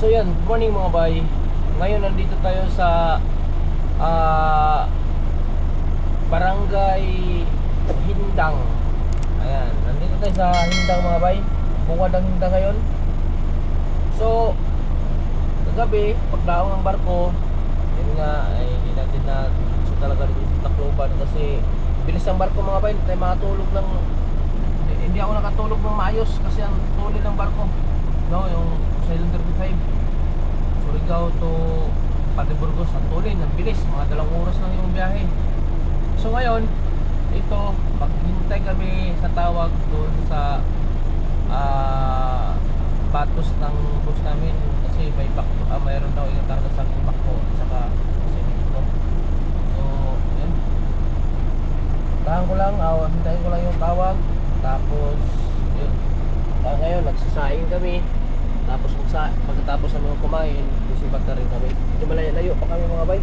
So yan, good morning mga bay. Ngayon nandito tayo sa ah, Barangay Hindang. Ayan, nandito tayo sa Hindang mga bay. Bungad ang Hindang ngayon. So, kagabi, pagdaong ng barko, yun nga, ay hindi natin na so talaga dito sa Tacloban kasi bilis ang barko mga bay, hindi tayo makatulog ng hindi, hindi ako nakatulog ng maayos kasi ang tuloy ng barko. No, yung Silent 35. Surigao to Pandeburgos ang tuloy, ang bilis, mga dalawang oras lang yung biyahe. So ngayon, ito, maghintay kami sa tawag doon sa ah batos ng bus namin kasi may bakto, ah, mayroon daw yung karga sa bakto at saka semento. So, yun. Tahan ko lang, ah, hintayin ko lang yung tawag. Tapos, yun. Ah, ngayon, nagsasaing kami. Tapos magsa pagkatapos namin kumain, sisipat na rin kami. Medyo malayo-layo pa kami mga bay.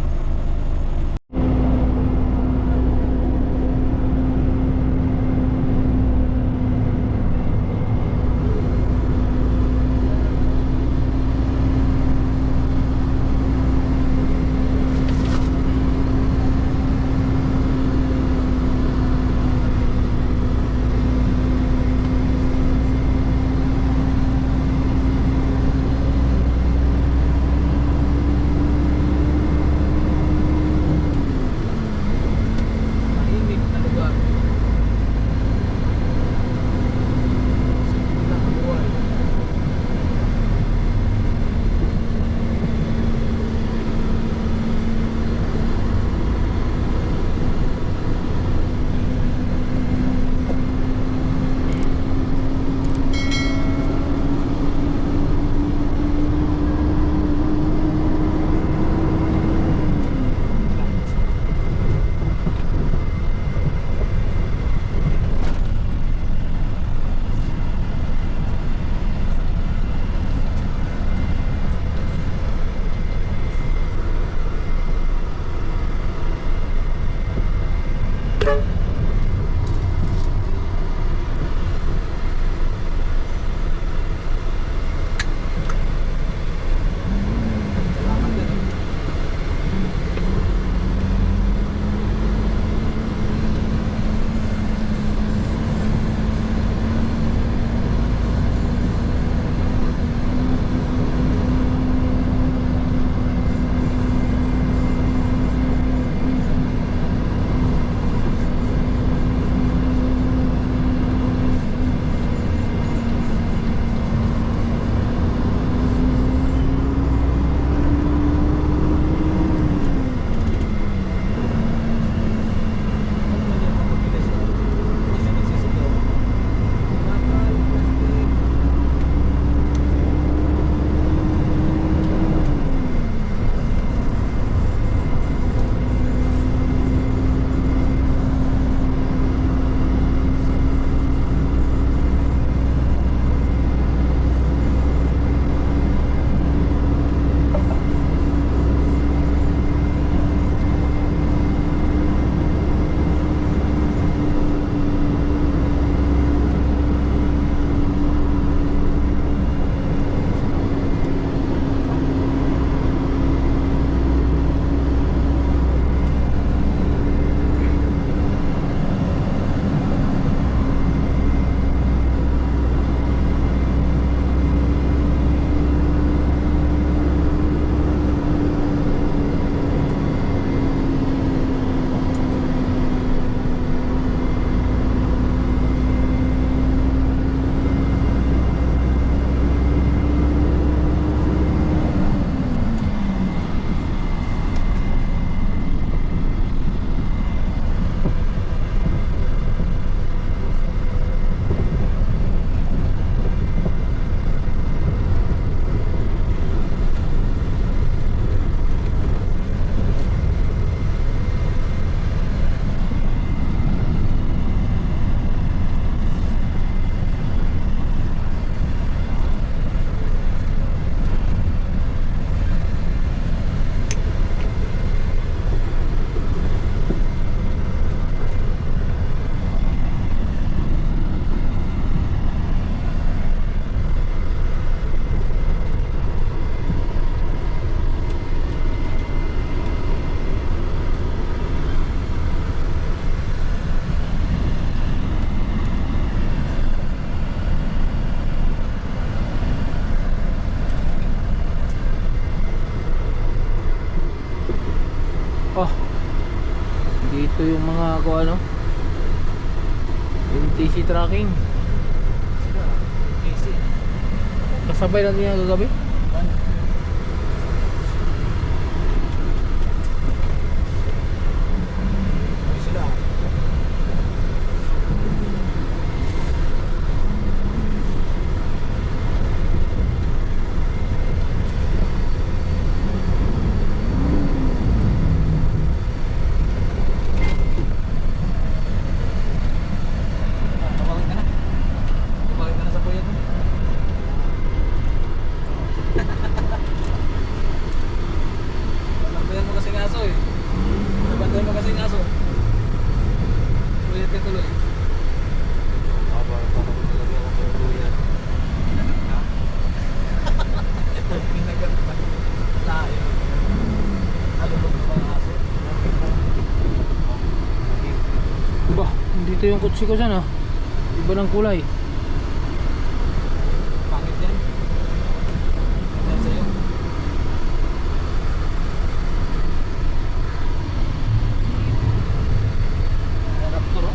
pa. Dito yung mga ko ano. MTC tracking. Kasabay lang din ang gagabi? Kutsi ko sana. Iba ng kulay. Pangit yan. Yan sa'yo. Oh.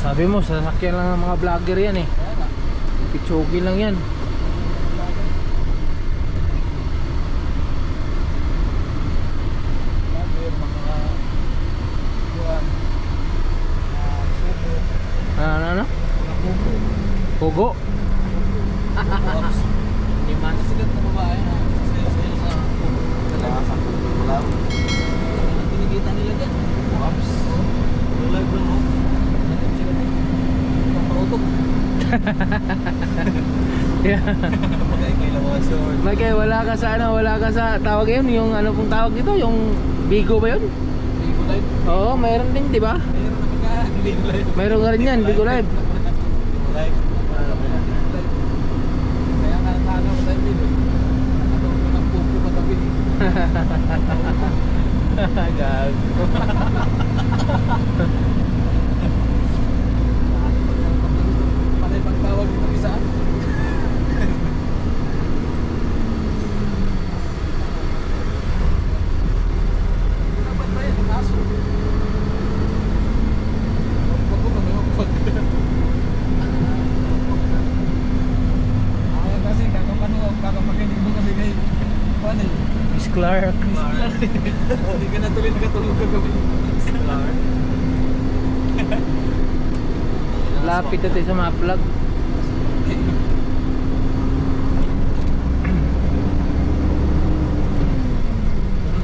Sabi mo, sasakyan lang ng mga vlogger yan eh. Pichogi lang yan. Vlogger, mga buwan, ah, subo, Ano, ano, ano? mga bubo, Pugo. ops. Lima na sigat na babae na sasayaw-sayaw sa bubo. Talaga. Wala. Ang kinikita nila dyan. Ops. Wala ba mo? Nandun sila dyan. Pampautok. Lang mga. Mikey, wala ka sa ano, wala ka sa tawag yun, yung ano pong tawag dito, yung Bigo ba yun? Bigo Live. Oo, mayroon din, di ba? Mayroon naman ka. Bigo Live. Mayroon ka rin yan, Bigo Live. Bigo Live. Kaya nga natago ko tayo Bigo. Ano ko ng pupo patabi. Gag. Panay pagtawag ng isa. Dapat ba yan? Aso. Huwag ko mamayokot. Ayaw kasi kakapano kakapakinig mo kasi kay Paano eh? Miss Clark. Hindi ka na tuloy nakatulog kagabi. Lapit ito sa mga vlog.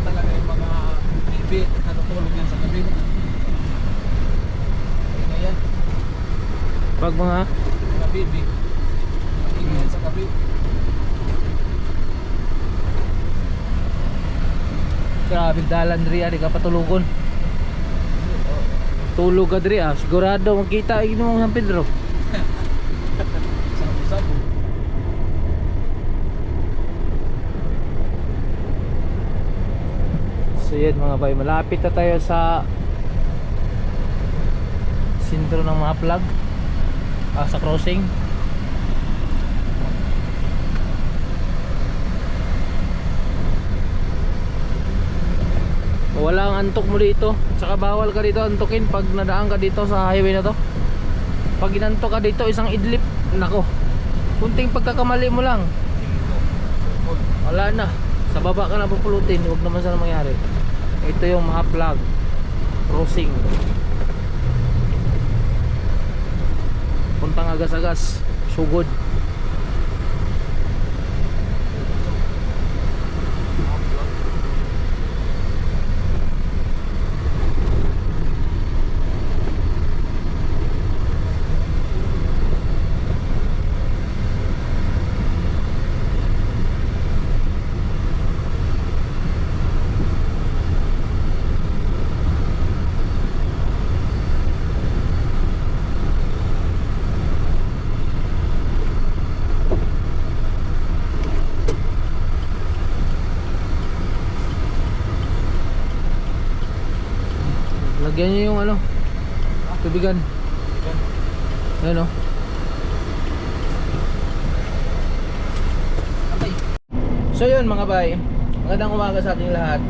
Talaga yung mga bibi natutulog yan sa gabi. Ay na yan, Pag mga mga bibi. Ingay yan sa gabi. grabe dalan ari ka patulugon. Tulog ka diri ah, sigurado makita igno mo San Pedro. Sabu-sabu. So yun mga bay, malapit na tayo sa sentro ng mga plug ah, sa crossing. Walang antok mo dito. Saka bawal ka dito antukin pag nadaan ka dito sa highway na to. Pag inantok ka dito isang idlip, nako. Kunting pagkakamali mo lang, wala na. Sa baba ka na pupulutin, huwag naman sana mangyari. Ito yung mga plug crossing. Puntang agas-agas, sugod. Lagyan nyo yung ano, tubigan. Ayan o. So yun mga bay, magandang umaga sa ating lahat.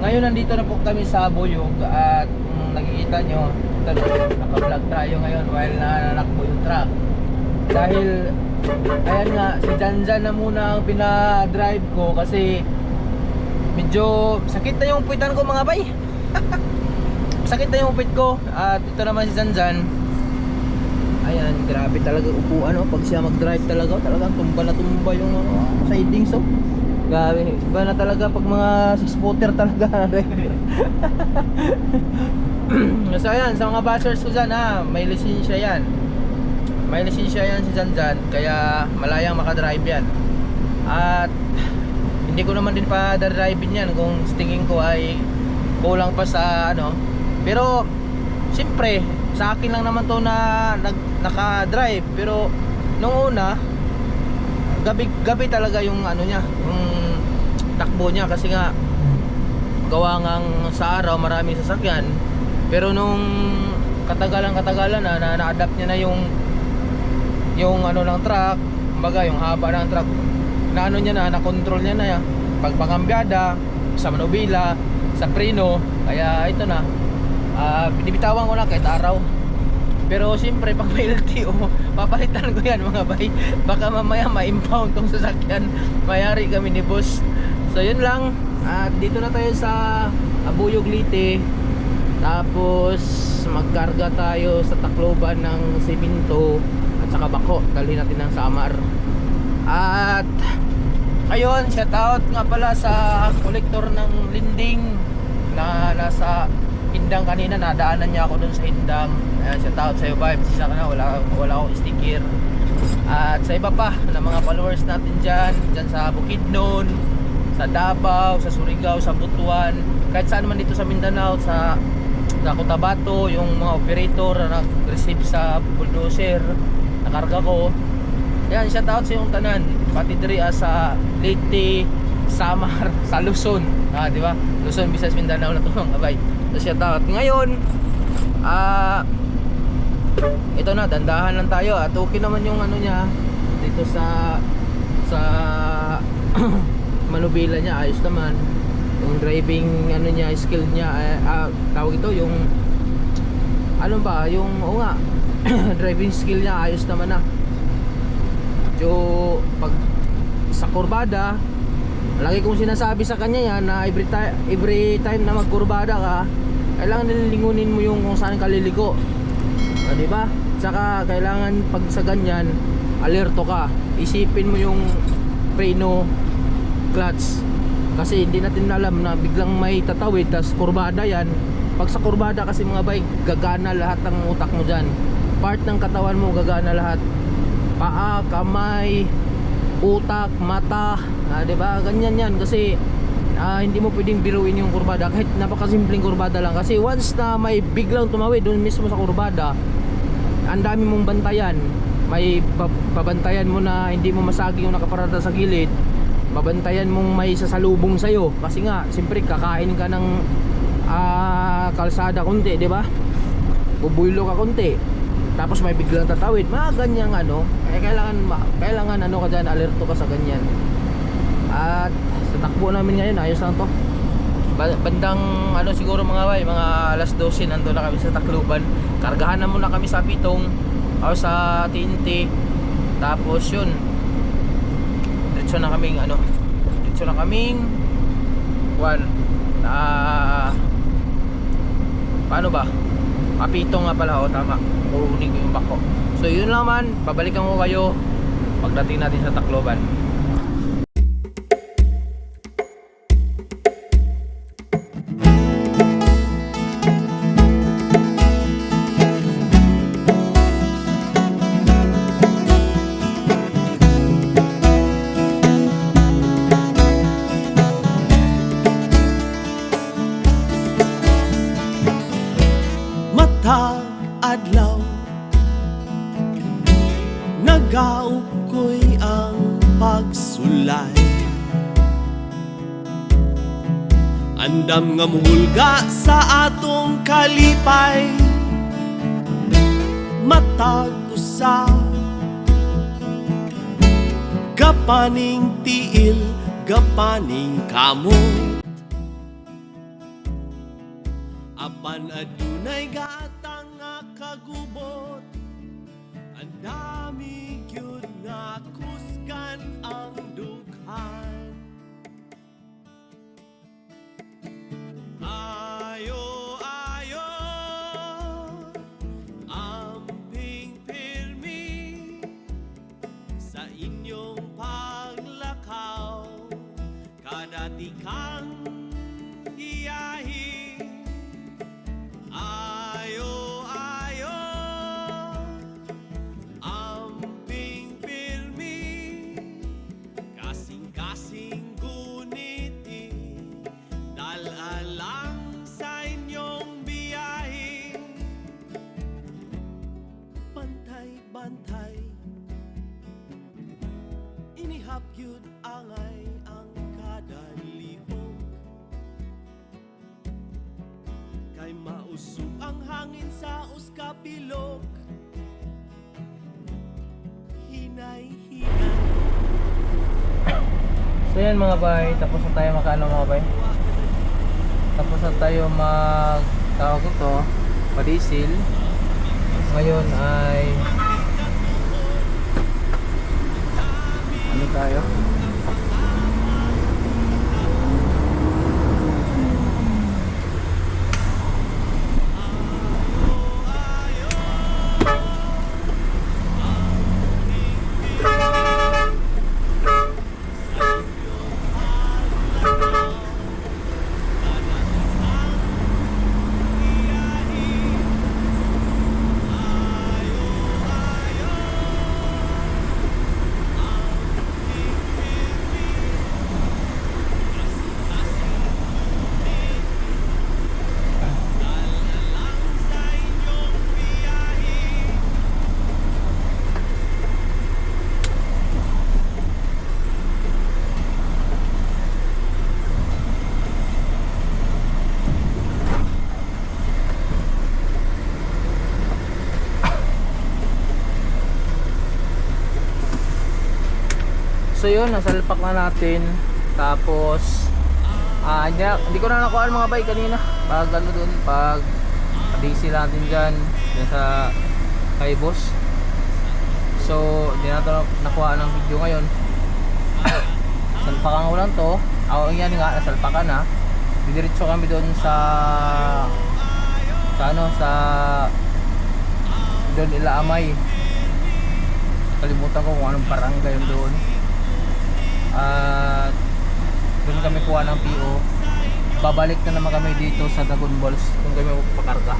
ngayon nandito na po kami sa Buyog at kung nakikita nyo, ito na, naka-vlog tayo ngayon while nananakbo yung truck. Dahil, ayan nga, si Janjan na muna ang pina-drive ko kasi medyo sakit na yung puwitan ko mga bay. sakit na yung upit ko at ito naman si Janjan. Ayan, grabe talaga upuan oh. Pag siya mag-drive talaga, talagang tumba na tumba yung uh, sidings oh. Grabe, iba na talaga pag mga six-footer talaga. so ayan, sa mga bashers ko dyan ha, may lisensya yan. May lisensya yan si Janjan, kaya malayang makadrive yan. At hindi ko naman din pa drive yan kung tingin ko ay kulang pa sa ano. Pero siyempre, sa akin lang naman to na nag, naka-drive. Pero nung una gabi gabi talaga yung ano niya, yung takbo niya. Kasi nga gawa ngang sa araw maraming sasakyan. Pero nung katagalan katagalan na, na na-adapt niya na yung yung ano ng truck kumbaga yung haba ng truck na ano niya na na-control niya na ya pag pangambyada sa manubila sa preno. Kaya ito na ah binibitawan ko na kahit araw. Pero siyempre pag may LTO papalitan ko yan mga bay. Baka mamaya ma-impound tong sasakyan. Mayari kami ni boss. So yun lang. At dito na tayo sa Abuyog Lite tapos magkarga tayo sa Tacloban ng simento at saka bako. Dalhin natin ng Samar. At ayun shout out nga pala sa kolektor ng linding na nasa Hindang kanina nadaanan niya ako dun sa Hindang. Ayan, shout out sa iyo vibes. Isa ka na wala, wala akong sticker. At sa iba pa na mga followers natin dyan dyan sa Bukidnon sa Davao, sa Surigao, sa Butuan kahit saan man dito sa Mindanao sa sa Cotabato yung mga operator na nag-receive sa bulldozer na karga ko. Yan shout out sa yung tanan pati diri ah, sa Leyte Samar sa Luzon. Ah di ba? Luzon Visayas Mindanao na to mga so shout out ngayon. Ah ito na dandahan lang tayo. At okay naman yung ano niya dito sa sa manubila niya ayos naman. Yung driving ano niya skill niya eh, ah, tawag ito yung ano ba yung o nga driving skill niya ayos naman na. So pag sa kurbada lagi kong sinasabi sa kanya yan na every time every time na magkurbada ka kailangan nilingunin mo yung kung saan ka liliko o, di ba? Tsaka kailangan pag sa ganyan, alerto ka. Isipin mo yung preno clutch. Kasi hindi natin alam na biglang may tatawid tas kurbada yan. Pag sa kurbada kasi mga bike, gagana lahat ng utak mo dyan. Part ng katawan mo gagana lahat. Paa, kamay, utak, mata, ah, 'di ba? Ganyan 'yan. Kasi ah, hindi mo pwedeng biruin yung kurbada. Kahit napakasimpleng kurbada lang. Kasi once na may biglang tumawid doon mismo sa kurbada ang dami mong bantayan. May pabantayan mo na hindi mo masagi yung nakaparada sa gilid. Babantayan mong may sasalubong sa'yo. Kasi nga siyempre kakain ka ng ah, kalsada konti di ba? Bubuylo ka konti tapos may biglang tatawid. Mga ganyang ano eh, kailangan kailangan ano ka dyan alerto ka sa ganyan. At sa takbo namin ngayon ayos lang to. Ba- bandang ano siguro mga bay mga alas 12 nandun na kami sa Tacloban. Kargahan na muna kami sa Pitong o sa TNT tapos yun diretso na kaming ano diretso na kaming one na paano ba Kapitong nga pala o tama. Kukunin yung bako. So yun lang man babalikan ko kayo. Pagdating natin sa Tacloban Muhulga sa atong kalipay. Matag usa Gapaning tiil, gapaning kamot Human adunay gatang nga kagubot. Ang Kadati kang iyahi. Ayo, ayo. Amping pirmi Kasing-kasing guniti Dalalang sa inyong biyahe. Bantay-bantay Inihap yun uskapilok Hinay-hinay So yan mga bay, tapos na tayo makaano mga bay. Tapos na tayo mag tawag ito, padisil. Ngayon ay ano tayo? So yun, nasalpak na natin. Tapos ah hindi, hindi ko na nakuha mga bike kanina. Pag ano dun, pag DC natin dyan, dyan sa kay boss. So, hindi natin nakuha ng video ngayon. Salpakan ko lang to. Ako yan nga, nasalpakan na. Didiretso kami doon sa sa ano, sa doon ila Amay. Kalimutan ko kung anong barangay yun doon. At doon kami kuha ng PO. Babalik na naman kami dito sa Dragon Balls kung kami magpakarga.